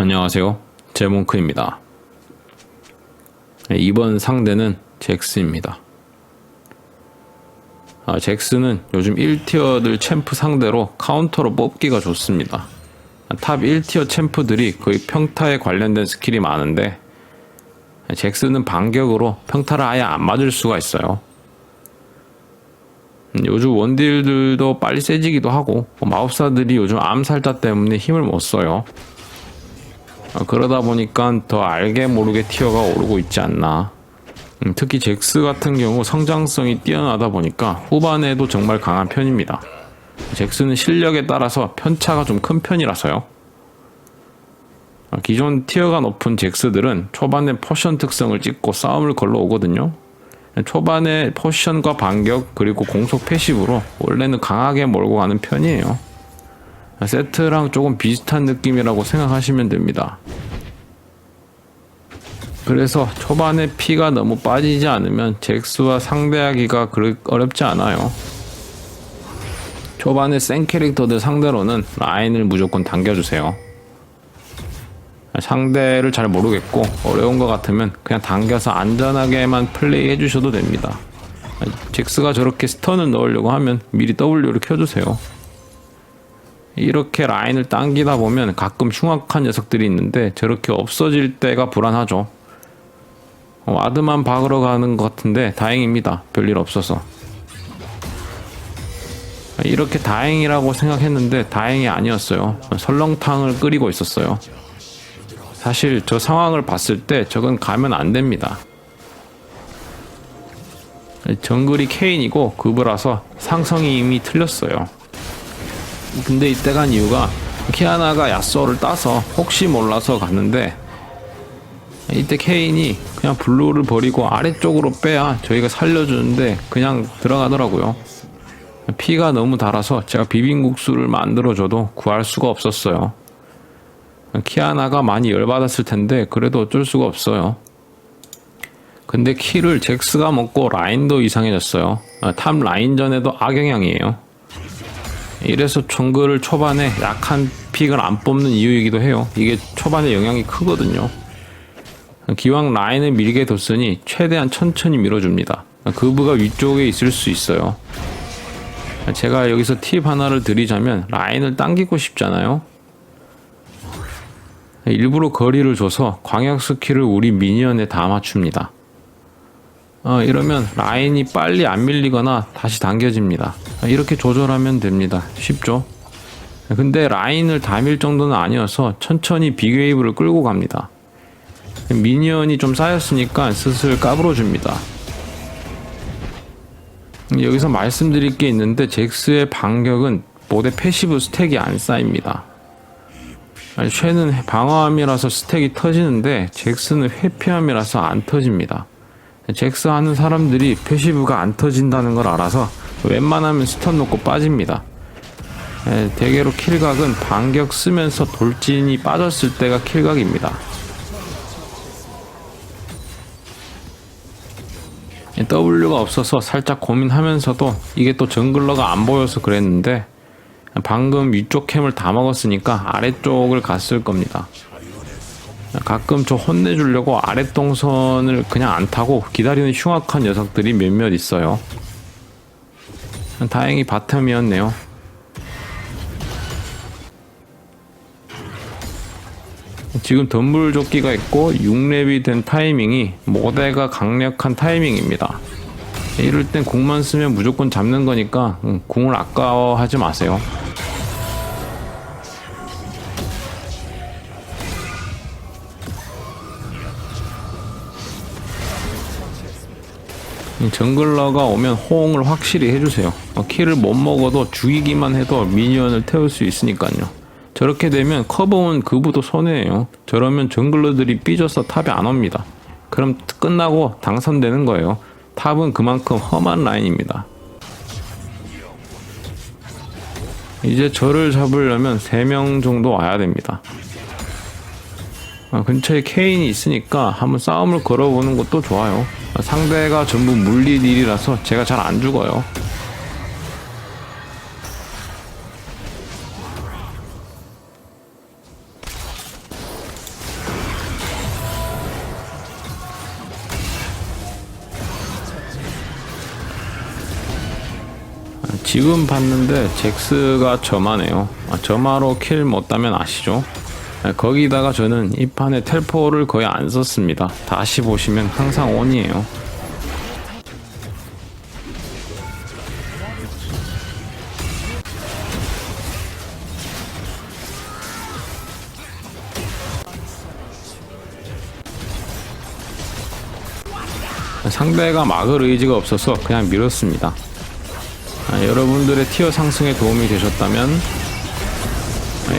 안녕하세요. 제몽크입니다. 네, 이번 상대는 잭스입니다. 아, 잭스는 요즘 1티어들 챔프 상대로 카운터로 뽑기가 좋습니다. 아, 탑 1티어 챔프들이 거의 평타에 관련된 스킬이 많은데 잭스는 반격으로 평타를 아예 안 맞을 수가 있어요. 음, 요즘 원딜들도 빨리 세지기도 하고 마법사들이 요즘 암살자 때문에 힘을 못 써요. 어, 그러다 보니까 더 알게 모르게 티어가 오르고 있지 않나. 음, 특히 잭스 같은 경우 성장성이 뛰어나다 보니까 후반에도 정말 강한 편입니다. 잭스는 실력에 따라서 편차가 좀 큰 편이라서요. 어, 기존 티어가 높은 잭스들은 초반에 포션 특성을 찍고 싸움을 걸러 오거든요. 초반에 포션과 반격 그리고 공속 패시브로 원래는 강하게 몰고 가는 편이에요. 세트랑 조금 비슷한 느낌이라고 생각하시면 됩니다. 그래서 초반에 피가 너무 빠지지 않으면 잭스와 상대하기가 어렵지 않아요. 초반에 센 캐릭터들 상대로는 라인을 무조건 당겨주세요. 상대를 잘 모르겠고 어려운 것 같으면 그냥 당겨서 안전하게만 플레이 해주셔도 됩니다. 잭스가 저렇게 스턴을 넣으려고 하면 미리 W를 켜주세요. 이렇게 라인을 당기다 보면 가끔 흉악한 녀석들이 있는데 저렇게 없어질 때가 불안하죠. 어, 와드만 박으러 가는 것 같은데 다행입니다. 별일 없어서. 이렇게 다행이라고 생각했는데 다행이 아니었어요. 설렁탕을 끓이고 있었어요. 사실 저 상황을 봤을 때 저건 가면 안 됩니다. 정글이 케인이고 그브라서 상성이 이미 틀렸어요. 근데 이때 간 이유가 키아나가 야쏘를 따서 혹시 몰라서 갔는데 이때 케인이 그냥 블루를 버리고 아래쪽으로 빼야 저희가 살려주는데 그냥 들어가더라고요. 피가 너무 달아서 제가 비빔국수를 만들어줘도 구할 수가 없었어요. 키아나가 많이 열받았을 텐데 그래도 어쩔 수가 없어요. 근데 키를 잭스가 먹고 라인도 이상해졌어요. 탑 라인전에도 악영향이에요. 이래서 정글을 초반에 약한 픽을 안 뽑는 이유이기도 해요. 이게 초반에 영향이 크거든요. 기왕 라인을 밀게 뒀으니 최대한 천천히 밀어줍니다. 그브가 위쪽에 있을 수 있어요. 제가 여기서 팁 하나를 드리자면 라인을 당기고 싶잖아요. 일부러 거리를 줘서 광역 스킬을 우리 미니언에 다 맞춥니다. 어, 이러면 라인이 빨리 안 밀리거나 다시 당겨집니다. 이렇게 조절하면 됩니다. 쉽죠? 근데 라인을 다 밀 정도는 아니어서 천천히 빅웨이브를 끌고 갑니다. 미니언이 좀 쌓였으니까 슬슬 까불어 줍니다. 여기서 말씀드릴 게 있는데 잭스의 반격은 모델 패시브 스택이 안 쌓입니다. 쉐는 방어함이라서 스택이 터지는데 잭스는 회피함이라서 안 터집니다. 잭스 하는 사람들이 패시브가 안 터진다는 걸 알아서 웬만하면 스턴 놓고 빠집니다. 에, 대개로 킬각은 반격 쓰면서 돌진이 빠졌을 때가 킬각입니다. W가 없어서 살짝 고민하면서도 이게 또 정글러가 안 보여서 그랬는데 방금 위쪽 캠을 다 먹었으니까 아래쪽을 갔을 겁니다. 가끔 저 혼내주려고 아랫동선을 그냥 안 타고 기다리는 흉악한 녀석들이 몇몇 있어요. 다행히 바텀이었네요. 지금 덤불조끼가 있고 6렙이 된 타이밍이 모대가 강력한 타이밍입니다. 이럴 땐 궁만 쓰면 무조건 잡는 거니까 음, 궁을 아까워하지 마세요. 정글러가 오면 호응을 확실히 해주세요. 어, 키를 못 먹어도 죽이기만 해도 미니언을 태울 수 있으니까요. 저렇게 되면 커버온 그부도 손해예요. 저러면 정글러들이 삐져서 탑에 안 옵니다. 그럼 끝나고 당선되는 거예요. 탑은 그만큼 험한 라인입니다. 이제 저를 잡으려면 3명 정도 와야 됩니다. 아, 근처에 케인이 있으니까 한번 싸움을 걸어보는 것도 좋아요. 상대가 전부 물릴 일이라서 제가 잘 안 죽어요 지금 봤는데 잭스가 점화네요 아, 점화로 킬 못 따면 아시죠? 아, 거기다가 저는 이 판에 텔포를 거의 안 썼습니다. 다시 보시면 항상 온이에요. 상대가 막을 의지가 없어서 그냥 밀었습니다. 아, 여러분들의 티어 상승에 도움이 되셨다면 아,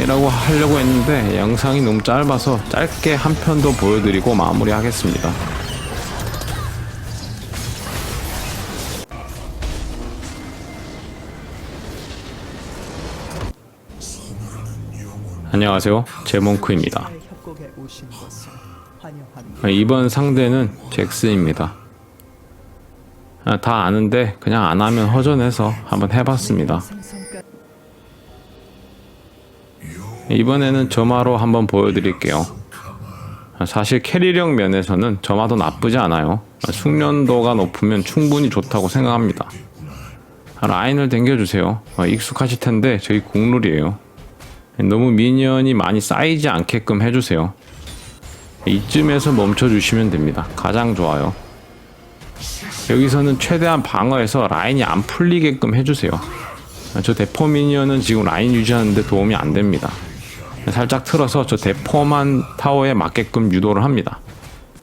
이라고 하려고 했는데 영상이 너무 짧아서 짧게 한 편 더 보여드리고 마무리하겠습니다. 안녕하세요. 제몽크입니다. 이번 상대는 잭스입니다. 아, 다 아는데 그냥 안 하면 허전해서 한번 해봤습니다. 이번에는 점화로 한번 보여드릴게요. 아, 사실 캐리력 면에서는 점화도 나쁘지 않아요. 아, 숙련도가 높으면 충분히 좋다고 생각합니다. 아, 라인을 당겨주세요. 아, 익숙하실 텐데 저희 국룰이에요. 너무 미니언이 많이 쌓이지 않게끔 해주세요. 이쯤에서 멈춰주시면 됩니다. 가장 좋아요. 여기서는 최대한 방어해서 라인이 안 풀리게끔 해주세요. 아, 저 대포 미니언은 지금 라인 유지하는데 도움이 안 됩니다. 살짝 틀어서 저 대포만 타워에 맞게끔 유도를 합니다.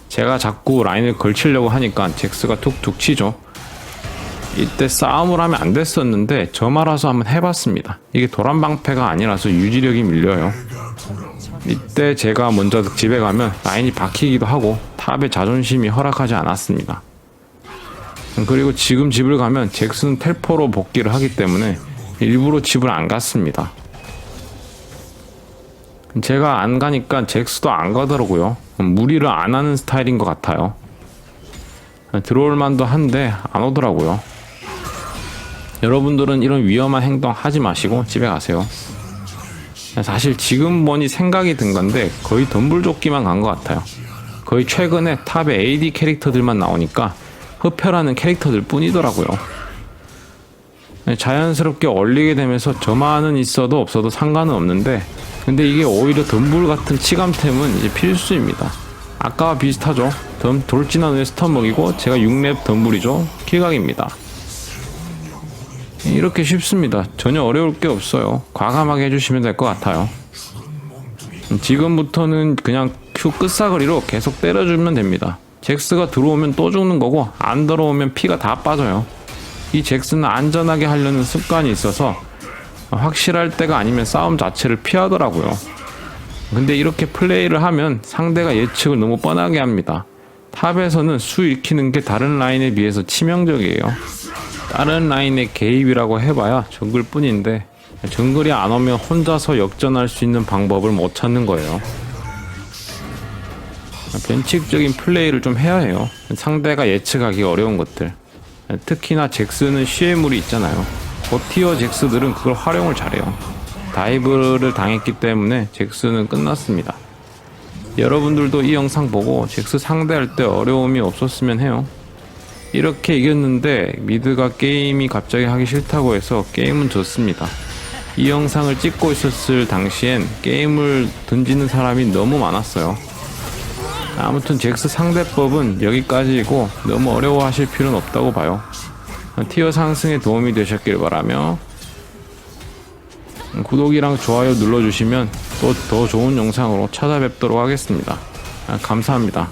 제가 자꾸 라인을 걸치려고 하니까 잭스가 툭툭 치죠. 이때 싸움을 하면 안 됐었는데 저 말아서 한번 해봤습니다. 이게 도란방패가 아니라서 유지력이 밀려요. 이때 제가 먼저 집에 가면 라인이 박히기도 하고 탑의 자존심이 허락하지 않았습니다. 그리고 지금 집을 가면 잭슨 텔포로 복귀를 하기 때문에 일부러 집을 안 갔습니다. 제가 안 가니까 잭스도 안 가더라고요. 무리를 안 하는 스타일인 것 같아요. 들어올 만도 한데 안 오더라고요. 여러분들은 이런 위험한 행동 하지 마시고 집에 가세요. 사실 지금 보니 생각이 든 건데 거의 덤불조끼만 간 것 같아요. 거의 최근에 탑에 AD 캐릭터들만 나오니까 흡혈하는 캐릭터들 뿐이더라고요. 자연스럽게 얼리게 되면서 저만은 있어도 없어도 상관은 없는데 근데 이게 오히려 덤불 같은 치감템은 이제 필수입니다. 아까와 비슷하죠. 덤, 돌진한 후에 스턴 먹이고 제가 6렙 덤불이죠. 킬각입니다. 이렇게 쉽습니다. 전혀 어려울 게 없어요. 과감하게 해주시면 될 것 같아요. 지금부터는 그냥 Q 끝사거리로 계속 때려주면 됩니다. 잭스가 들어오면 또 죽는 거고 안 들어오면 피가 다 빠져요. 이 잭스는 안전하게 하려는 습관이 있어서 확실할 때가 아니면 싸움 자체를 피하더라고요. 근데 이렇게 플레이를 하면 상대가 예측을 너무 뻔하게 합니다. 탑에서는 수 익히는 게 다른 라인에 비해서 치명적이에요. 다른 라인의 개입이라고 해봐야 정글 뿐인데 정글이 안 오면 혼자서 역전할 수 있는 방법을 못 찾는 거예요. 변칙적인 플레이를 좀 해야 해요. 상대가 예측하기 어려운 것들. 특히나 잭스는 시해물이 있잖아요. 고티어 잭스들은 그걸 활용을 잘해요. 다이브를 당했기 때문에 잭스는 끝났습니다. 여러분들도 이 영상 보고 잭스 상대할 때 어려움이 없었으면 해요. 이렇게 이겼는데 미드가 게임이 갑자기 하기 싫다고 해서 게임은 졌습니다. 이 영상을 찍고 있었을 당시엔 게임을 던지는 사람이 너무 많았어요. 아무튼 잭스 상대법은 여기까지이고 너무 어려워하실 필요는 없다고 봐요. 티어 상승에 도움이 되셨길 바라며 구독이랑 좋아요 눌러주시면 또 더 좋은 영상으로 찾아뵙도록 하겠습니다. 아, 감사합니다.